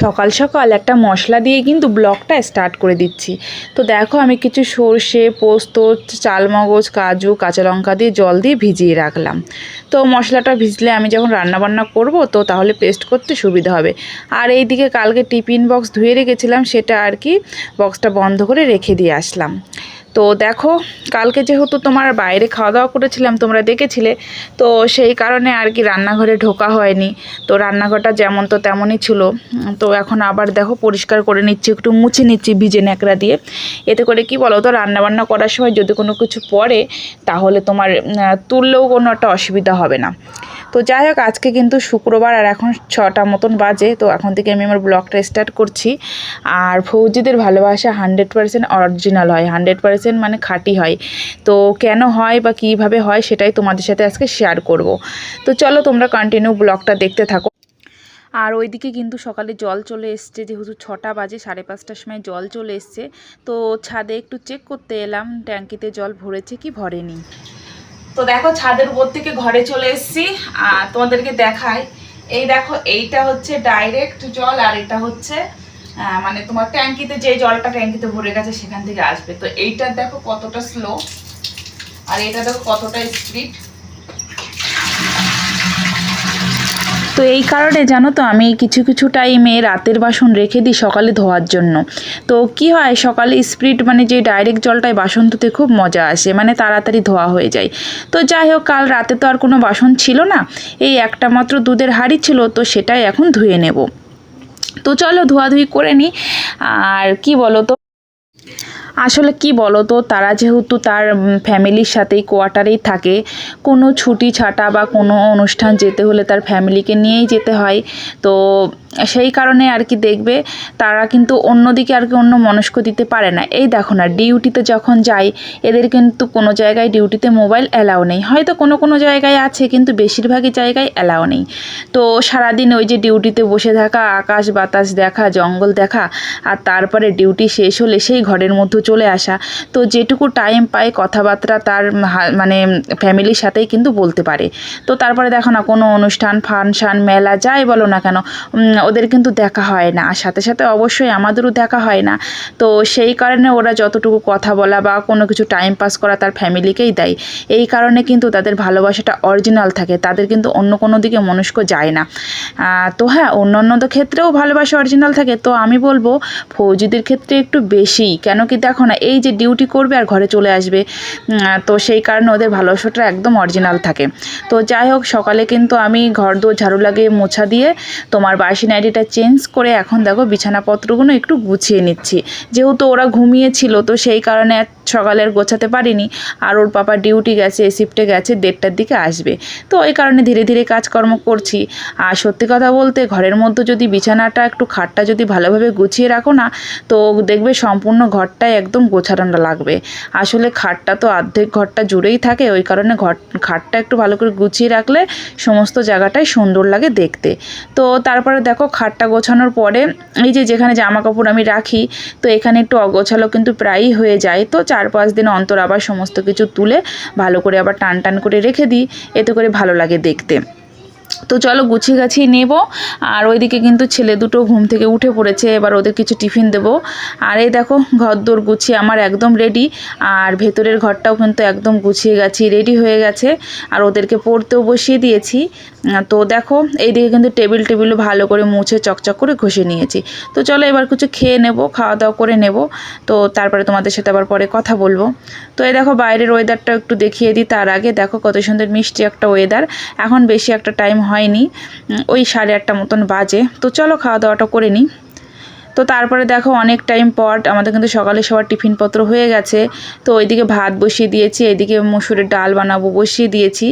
সকাল সকাল একটা মশলা দিয়ে কিন্তু ব্লগটা স্টার্ট করে দিচ্ছি। তো দেখো আমি কিছু সর্ষে, পোস্ত, চালমগজ, কাজু, কাঁচা লঙ্কা দিয়ে জল দিয়ে ভিজিয়ে রাখলাম। তো মশলাটা ভিজলে আমি যখন রান্না বান্না করব তো তাহলে পেস্ট করতে সুবিধা হবে। আর এই দিকে কালকে টিফিন বক্স ধুয়ে রেখেছিলাম সেটা আর কি বক্সটা বন্ধ করে রেখে দিয়ে আসলাম। তো দেখো, কালকে যেহেতু তোমার বাইরে খাওয়া দাওয়া করেছিলাম, তোমরা দেখেছিলে, তো সেই কারণে আর কি রান্নাঘরে ঢোকা হয়নি। তো রান্নাঘরটা যেমন তো তেমনই ছিল। তো এখন আবার দেখো পরিষ্কার করে নিচ্ছি, একটু মুছে নিচ্ছি ভিজে ন্যাকড়া দিয়ে। এতে করে কি বলো তো রান্নাবান্না করার সময় যদি কোনো কিছু পড়ে, তাহলে তোমার তুললেও কোনো একটা অসুবিধা হবে না। তো যাই হোক, আজকে কিন্তু শুক্রবার আর এখন ছটা মতন বাজে, তো এখন থেকে আমি আমার ব্লগটা স্টার্ট করছি। আর ফৌজিদের ভালোবাসা হান্ড্রেড পার্সেন্ট অরিজিনাল হয়, হান্ড্রেড পার্সেন্ট মানে খাঁটি হয়। তো কেন হয় বা কীভাবে হয় সেটাই তোমাদের সাথে আজকে শেয়ার করব। তো চলো তোমরা কন্টিনিউ ব্লগটা দেখতে থাকো। আর ওইদিকে কিন্তু সকালে জল চলে এসছে, যেহেতু ছটা বাজে, সাড়ে পাঁচটার সময় জল চলে এসছে। তো ছাদে একটু চেক করতে এলাম, ট্যাঙ্কিতে জল ভরেছে কি ভরেনি। তো দেখো ছাদের উপর থেকে ঘরে চলে এসেছি তোমাদেরকে দেখাই। এই দেখো, এইটা হচ্ছে ডাইরেক্ট জল আর এটা হচ্ছে মানে তোমার ট্যাঙ্কিতে যে জলটা ট্যাঙ্কিতে ভরে গেছে সেখান থেকে আসবে। তো এইটা দেখো কতটা স্লো আর এটা দেখো কতটা স্পিড তো এই কারণে জানো তো আমি কিছু কিছু টাইমে রাতের বাসন রেখে দিই সকালে ধোয়ার জন্য। তো কি হয়, সকালে স্পিড মানে যে ডাইরেক্ট জলটায় বাসন ধুতে খুব মজা আসে মানে তাড়াতাড়ি ধোয়া হয়ে যায়। তো যাই হোক, কাল রাতে তো আর কোনো বাসন ছিল না, এই একটা মাত্র দুধের হাঁড়ি ছিল, তো সেটাই এখন ধুয়ে নেব। তো চলো ধোয়াধুয়ি করে নিই, আর কি বলো তো? আসলে কি বলো তো তারা যেহেতু তার ফ্যামিলির সাথেই কোয়ার্টারেই থাকে, কোনো ছুটি ছাটা বা কোনো অনুষ্ঠান যেতে হলে তার ফ্যামিলিকে নিয়েই যেতে হয়। তো সেই কারণে আর কি দেখবে, তারা কিন্তু অন্যদিকে আর কি অন্য মনস্ক দিতে পারে না। এই দেখো না, ডিউটিতে যখন যায় এদের কিন্তু কোনো জায়গায় ডিউটিতে মোবাইল অ্যালাও নেই। হয়তো কোনো কোনো জায়গায় আছে, কিন্তু বেশিরভাগই জায়গায় অ্যালাও নেই। তো সারাদিন ওই যে ডিউটিতে বসে থাকা, আকাশ বাতাস দেখা, জঙ্গল দেখা, আর তারপরে ডিউটি শেষ হলে সেই ঘরের মধ্যে চলে আসা। তো যেটুকু টাইম পায় কথাবার্তা তার মানে ফ্যামিলির সাথেই কিন্তু বলতে পারে। তো তারপরে দেখো না, কোনো অনুষ্ঠান, ফাংশান, মেলা, যাই বলো না কেন ওদের কিন্তু দেখা হয় না। আর সাথে সাথে অবশ্যই আমাদেরও দেখা হয় না। তো সেই কারণে ওরা যতটুকু কথা বলা বা কোনো কিছু টাইম পাস করা তার ফ্যামিলিকেই দেয়। এই কারণে কিন্তু তাদের ভালোবাসাটা অরিজিনাল থাকে। তাদের কিন্তু অন্য কোনো দিকে মনস্ক যায় না। তো হ্যাঁ অন্য অন্য ক্ষেত্রেও ভালোবাসা অরিজিনাল থাকে। তো আমি বলব, ফৌজিদের ক্ষেত্রে একটু বেশি। কেন কি দেখো না, এই যে ডিউটি করবে আর ঘরে চলে আসবে। তো সেই কারণে ওদের ভালোবাসাটা একদম অরিজিনাল থাকে। তো যাই হোক, সকালে কিন্তু আমি ঘর দোর ঝাড়ু লাগিয়ে মোছা দিয়ে তোমার বাসি নাইটিটা চেঞ্জ করে এখন দেখো বিছানাপত্রগুলো একটু গুছিয়ে নিচ্ছি। যেহেতু ওরা ঘুমিয়েছিল, তো সেই কারণে আর সকালে আর গোছাতে পারিনি। আর ওর পাপা ডিউটি গেছে শিফটে গেছে, দেড়টার দিকে আসবে। তো ওই কারণে ধীরে ধীরে কাজকর্ম করছি। আর সত্যি কথা বলতে ঘরের মধ্যে যদি বিছানাটা একটু খাটটা যদি ভালোভাবে গুছিয়ে রাখো না, তো দেখবে সম্পূর্ণ ঘরটাই একদম গোছানো লাগবে। আসলে খাটটা তো অর্ধেক ঘরটা জুড়েই থাকে, ওই কারণে ঘর, খাটটা একটু ভালো করে গুছিয়ে রাখলে সমস্ত জায়গাটাই সুন্দর লাগে দেখতে। তো তারপরে দেখো খাটটা গোছানোর পরে, এই যে যেখানে জামা কাপড় আমি রাখি, তো এখানে একটু অগোছালো কিন্তু প্রায়ই হয়ে যায়। তো চার পাঁচ দিন অন্তর আবার সমস্ত কিছু তুলে ভালো করে আবার টান টান করে রেখে দিই। এতে করে ভালো লাগে দেখতে। তো চলো গুছিয়ে গাছিয়ে নেব। আর ওইদিকে কিন্তু ছেলে দুটো ঘুম থেকে উঠে পড়েছে, এবার ওদের কিছু টিফিন দেবো। আর এই দেখো ঘর দোর গুছিয়ে আমার একদম রেডি আর ভেতরের ঘরটাও কিন্তু একদম গুছিয়ে গেছি রেডি হয়ে গেছে। আর ওদেরকে পড়তেও বসিয়ে দিয়েছি। তো দেখো, এইদিকে কিন্তু টেবিল টেবিলও ভালো করে মুছে চকচক করে ঘষে নিয়েছি। তো চলো এবার কিছু খেয়ে নেব খাওয়া দাওয়া করে নেব। তো তারপরে তোমাদের সাথে আবার পরে কথা বলব। তো এই দেখো, বাইরের ওয়েদারটা একটু দেখিয়ে দিই। তার আগে দেখো, কত সুন্দর মিষ্টি একটা ওয়েদার এখন বেশি একটা টাইম হয়নি ওই সাড়ে আটটা মতন বাজে। তো চলো খাওয়া দাওয়াটা করে নিই। তো তারপরে দেখো অনেক টাইম পর আমাদের কিন্তু সকালে সবার টিফিনপত্র হয়ে গেছে। তো ওইদিকে ভাত বসিয়ে দিয়েছি, এদিকে মসুরের ডাল বানাবো বসিয়ে দিয়েছি।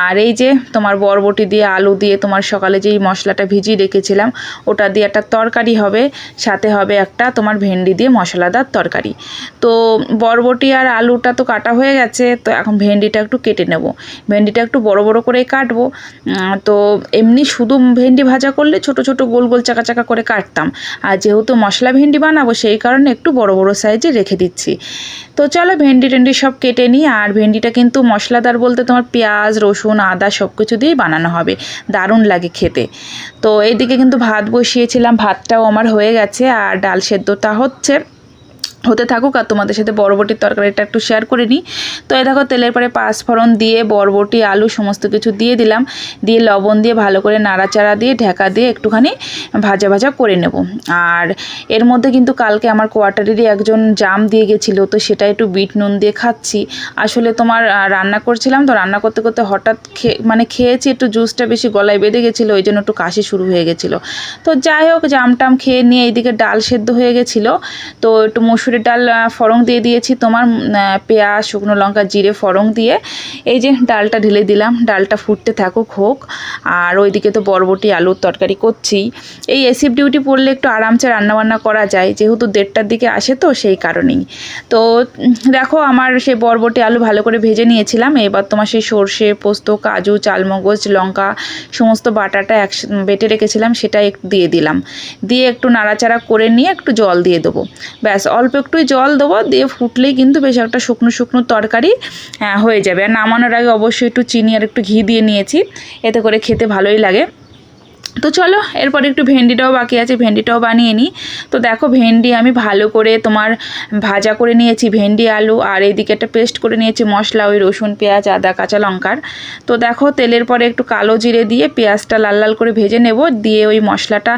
আর এই যে তোমার বরবটি দিয়ে, আলু দিয়ে তোমার সকালে যেই মশলাটা ভিজিয়ে রেখেছিলাম, ওটা দিয়ে একটা তরকারি হবে। সাথে হবে একটা তোমার ভেন্ডি দিয়ে মশলাদার তরকারি। তো বরবটি আর আলুটা তো কাটা হয়ে গেছে, তো এখন ভেন্ডিটা একটু কেটে নেব। ভেন্ডিটা একটু বড় বড় করে কাটবো। তো এমনি শুধু ভেন্ডি ভাজা করলে ছোট ছোট গোল গোল চাকা চাকা করে কাটতাম। আর যেহেতু যেহেতু মশলা ভেন্ডি বানাবো, সেই কারণে একটু বড় বড় সাইজে রেখে দিচ্ছি। তো চলো ভেন্ডি টেন্ডি সব কেটে নিই, আর ভেন্ডিটা কিন্তু মশলাদার বলতে তোমার পেঁয়াজ, রসুন, আদা সব কিছু দিয়েই বানানো হবে। দারুণ লাগে খেতে। তো এইদিকে কিন্তু ভাত বসিয়েছিলাম, ভাতটাও আমার হয়ে গেছে, আর ডাল সেদ্ধটা হচ্ছে হতে থাকুক আর তোমাদের সাথে বরবটির তরকারিটা একটু শেয়ার করে নিই। তো এই দেখো, তেলের পরে পাঁচফোড়ন দিয়ে, বরবটি, আলু, সমস্ত কিছু দিয়ে দিলাম। দিয়ে লবণ দিয়ে ভালো করে নাড়াচাড়া দিয়ে, ঢাকা দিয়ে একটুখানি ভাজা ভাজা করে নেব। আর এর মধ্যে কিন্তু কালকে আমার কোয়ার্টারেরই একজন জাম দিয়ে গেছিল, তো সেটা একটু বিট নুন দিয়ে খাচ্ছি। আসলে তোমার রান্না করছিলাম, তো রান্না করতে করতে হঠাৎ মানে খেয়েছি, একটু জুসটা বেশি গলায় বেঁধে গেছিল, ওই জন্য একটু কাশি শুরু হয়ে গেছিল। তো যাই হোক, জাম টাম খেয়ে নিয়ে এইদিকে ডাল সেদ্ধ হয়ে গেছিল। তো একটু মসুরের ডাল ফড়ং দিয়ে দিয়েছি। তোমার পেঁয়াজ, শুকনো লঙ্কা, জিরে, ফড়ং দিয়ে। এই যে ডালটা ঢেলে দিলাম, ডালটা ফুটতে থাকুক হোক। আর ওইদিকে তো বরবটি, আলুর তরকারি করছি এই এসিপ ডিউটি পড়লে একটু আরামসে রান্নাবান্না করা যায়। যেহেতু দেড়টার দিকে আসে তো, সেই কারণেই। তো দেখো আমার সেই বরবটি, আলু ভালো করে ভেজে নিয়েছিলাম। এবার তোমার সেই সর্ষে, পোস্ত, কাজু, চালমগজ, লঙ্কা, সমস্ত বাটাটা এক বেটে রেখেছিলাম, সেটা একটু দিয়ে দিলাম। দিয়ে একটু নাড়াচাড়া করে নিয়ে একটু জল দিয়ে দেবো। ব্যাস, অল্প একটুই জল দেবো, দিয়ে ফুটলেই কিন্তু বেশ একটা শুকনো শুকনো তরকারি হয়ে যাবে। আর নামানোর আগে অবশ্যই একটু চিনি আর একটু ঘি দিয়ে নিয়েছি, এতে করে খেতে ভালোই লাগে। তো চলো, এরপর একটু ভেন্ডিটাও বাকি আছে, ভেন্ডিটাও বানিয়ে নিই। তো দেখো, ভেন্ডি আমি ভালো করে তোমার ভাজা করে নিয়েছি, ভেন্ডি, আলু, আর এইদিকে একটা পেস্ট করে নিয়েছি, মশলা, ওই রসুন, পেঁয়াজ, আদা, কাঁচা লঙ্কার। তো দেখো, তেলের পরে একটু কালো জিরে দিয়ে পেঁয়াজটা লাল লাল করে ভেজে নেব, দিয়ে ওই মশলাটা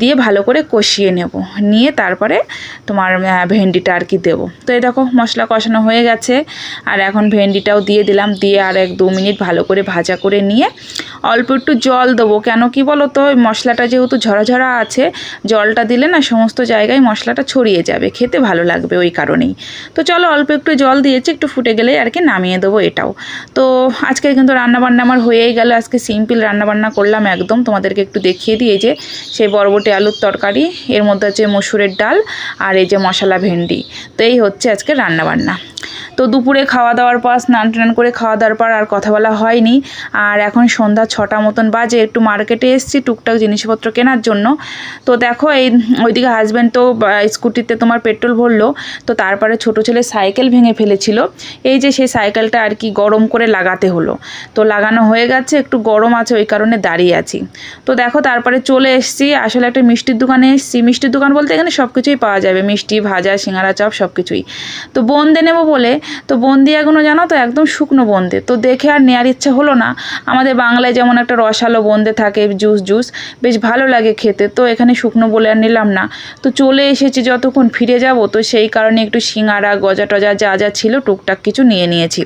দিয়ে ভালো করে কষিয়ে নেব। নিয়ে তারপরে তোমার ভেন্ডিটা আর কি দেবো। তো এই দেখো, মশলা কষানো হয়ে গেছে। আর এখন ভেন্ডিটাও দিয়ে দিলাম, দিয়ে আর এক দু মিনিট ভালো করে ভাজা করে নিয়ে অল্প একটু জল দেবো। কেন কি বলো তো মশলাটা যেহেতু ঝরাঝরা আছে, জলটা দিলে না সমস্ত জায়গায় মশলাটা ছড়িয়ে যাবে। খেতে ভালো লাগবে ওই কারণেই। তো চলো অল্প একটু জল দিয়েছি, একটু ফুটে গেলেই আর কি নামিয়ে দেবো এটাও। তো আজকে কিন্তু রান্নাবান্না আমার হয়েই গেল। আজকে সিম্পল রান্নাবান্না করলাম একদম। তোমাদেরকে একটু দেখিয়ে দিয়ে যে সেই বরবটি আলুর তরকারি, এর মধ্যে আছে মসুরের ডাল আর এই যে মশলা ভেন্ডি। তো এই হচ্ছে আজকে রান্নাবান্না। তো দুপুরে খাওয়া দাওয়ার পর স্নান টান করে খাওয়া দাওয়ার পর আর কথা বলা হয়নি। আর এখন সন্ধ্যা ছটা মতন বাজে, একটু মার্কেটে এসেছি টুকটাক জিনিসপত্র কেনার জন্য। তো দেখো এই ওইদিকে হাজব্যান্ড তো স্কুটিতে তোমার পেট্রোল ভরলো, তো তারপরে ছোট ছেলে সাইকেল ভেঙে ফেলেছিল। এই যে সেই সাইকেলটা আর কি গরম করে লাগাতে হলো। তো লাগানো হয়ে গেছে, একটু গরম আছে, ওই কারণে দাঁড়িয়ে আছি। তো দেখো তারপরে চলে এসেছি, আসলে একটা মিষ্টির দোকানে এসেছি। মিষ্টির দোকান বলতে এখানে সব কিছুই পাওয়া যাবে। মিষ্টি, ভাজা, সিঙ্গারা, চপ সব কিছুই তো বোঁদে নেব বলে, তো বন্দি এখনও জানো তো? একদম শুকনো বোঁদে তো দেখে আর নেওয়ার ইচ্ছা হলো না। আমাদের বাংলায় যেমন একটা রসালো বোঁদে থাকে, জুস জুস, বেশ ভালো লাগে খেতে। তো এখানে শুকনো বলে আর নিলাম না। তো চলে এসেছি যতক্ষণ ফিরে যাব, তো সেই কারণে একটু সিঙ্গারা, গজা টজা যা যা ছিল টুকটাক কিছু নিয়ে নিয়েছি।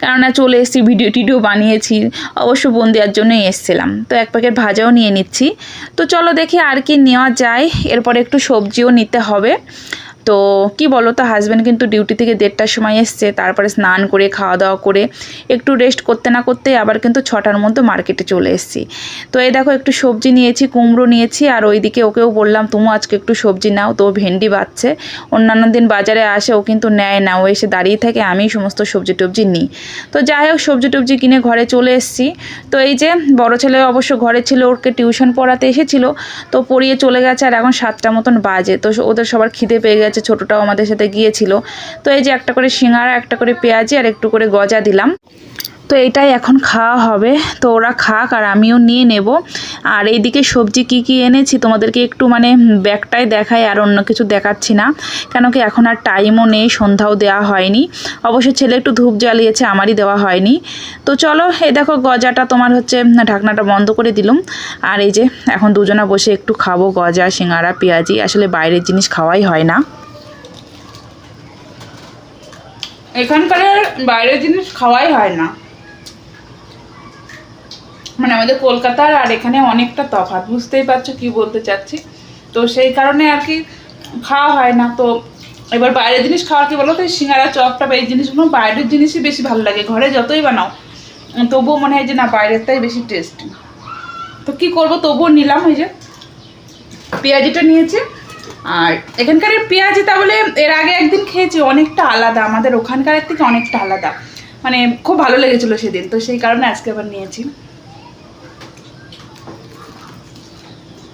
কেননা চলে এসেছি, ভিডিও টিডিও বানিয়েছি, অবশ্য বোন দেওয়ার জন্যই এসেছিলাম। তো এক প্যাকেট ভাজাও নিয়ে নিচ্ছি। তো চলো দেখি আর কি নেওয়া যায়। এরপরে একটু সবজিও নিতে হবে। তো কি বলো তো হাজব্যান্ড কিন্তু ডিউটি থেকে দেড়টার সময় এসছে, তারপরে স্নান করে খাওয়া দাওয়া করে, একটু রেস্ট করতে না করতেই আবার কিন্তু ছটার মধ্যে মার্কেটে চলে এসেছি। তো এই দেখো, একটু সবজি নিয়েছি, কুমড়ো নিয়েছি, আর ওইদিকে ওকেও বললাম, তুমি আজকে একটু সবজি নাও, তো ভেন্ডি বাচ্ছে। অন্যান্য দিন বাজারে আসে, ও কিন্তু নেয় না, ও এসে দাঁড়িয়ে থাকে আমি সমস্ত সবজি টবজি নিই। তো যাই হোক, সবজি টবজি কিনে ঘরে চলে এসেছি। তো এই যে, বড় ছেলে অবশ্য ঘরে ছিল ওকে টিউশন পড়াতে এসেছিল, তো পড়িয়ে চলে গেছে, আর এখন সাতটা মতন বাজে। তো ওদের সবার খিদে পেয়ে ছোটোটাও আমাদের সাথে গিয়েছিল। তো এই যে একটা করে সিঙ্গারা, একটা করে পেঁয়াজি আর একটু করে গজা দিলাম। তো এটাই এখন খাওয়া হবে। তো ওরা খাক আর আমিও নিয়ে নেব। আর এইদিকে সবজি কি কি এনেছি তোমাদেরকে একটু মানে ব্যাগটাই দেখাই, আর অন্য কিছু দেখাচ্ছি না। কেন কি এখন আর টাইমও নেই, সন্ধ্যাও দেওয়া হয়নি। অবশ্য ছেলে একটু ধূপ জ্বালিয়েছে, আমারই দেওয়া হয়নি। তো চলো এই দেখো গজাটা তোমার হচ্ছে ঢাকনাটা বন্ধ করে দিলুম। আর এই যে এখন দুজনা বসে একটু খাব, গজা, সিঙ্গারা, পেঁয়াজি। আসলে বাইরের জিনিস খাওয়াই হয় না। এখানকার বাইরের জিনিস খাওয়াই হয় না। মানে আমাদের কলকাতার আর এখানে অনেকটা তফাৎ, বুঝতেই পারছ কি বলতে চাচ্ছি। তো সেই কারণে আর কি খাওয়া হয় না। তো এবার বাইরের জিনিস খাওয়ার কি বলো তো সিঙ্গারা, চপটা বা এই জিনিসগুলো বাইরের জিনিসই বেশি ভালো লাগে, ঘরে যতই বানাও। তবুও মনে হয় যে না, বাইরেরটাই বেশি টেস্টি তো কি করব, তবুও নিলাম ওই যে। পেঁয়াজিটা নিয়েছি। আর এখানকার পেঁয়াজি তাহলে এর আগে একদিন খেয়েছি, অনেকটা আলাদা। আমাদের ওখানকার থেকে অনেকটা আলাদা। মানে খুব ভালো লেগেছিলো সেদিন। তো সেই কারণে আজকে আবার নিয়েছি।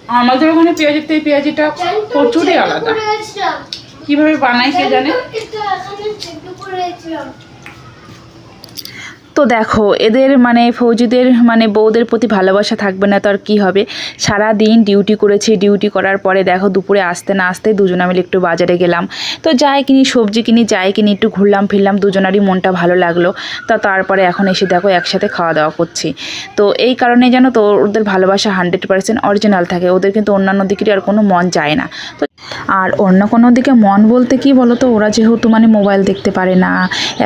আমাদের ওখানে পেঁয়াজের থেকে পেঁয়াজিটা প্রচুরই আলাদা। কীভাবে বানাই কে জানে? তো দেখো, এদের মানে ফৌজিদের মানে বউদের প্রতি ভালোবাসা থাকবে না, তো আর কী হবে? সারা দিন ডিউটি করেছি ডিউটি করার পরে দেখো দুপুরে আসতে না আসতে দুজনে মিলে একটু বাজারে গেলাম। তো যাই কিনি, সবজি কিনি, যাই কিনি, একটু ঘুরলাম ফিরলাম, দুজনারই মনটা ভালো লাগল। তা তারপরে এখন এসে দেখো একসাথে খাওয়া দাওয়া করছি। তো এই কারণে জানো তো, ওদের ভালোবাসা হান্ড্রেড পার্সেন্ট অরিজিনাল থাকে। ওদের কিন্তু অন্যান্য দিকেরই আর কোনো মন যায় না। তো আর অন্য কোনো দিকে মন বলতে কি বলো তো ওরা যেহেতু মানে মোবাইল দেখতে পারে না,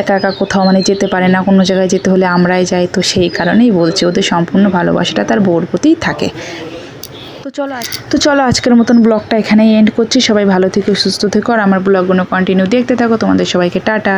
একা একা কোথাও মানে যেতে পারে না, কোনো জায়গায় যেতে হলে আমরাই যাই, তো সেই কারণেই বলছি ওদের সম্পূর্ণ ভালোবাসাটা তার বউর প্রতিই থাকে। তো চলো তো চলো আজকের মতন ব্লগটা এখানেই এন্ড করছি। সবাই ভালো থেকো, সুস্থ থেকো, আর আমার ব্লগগুলো কন্টিনিউ দেখতে থাকো। তোমাদের সবাইকে টাটা।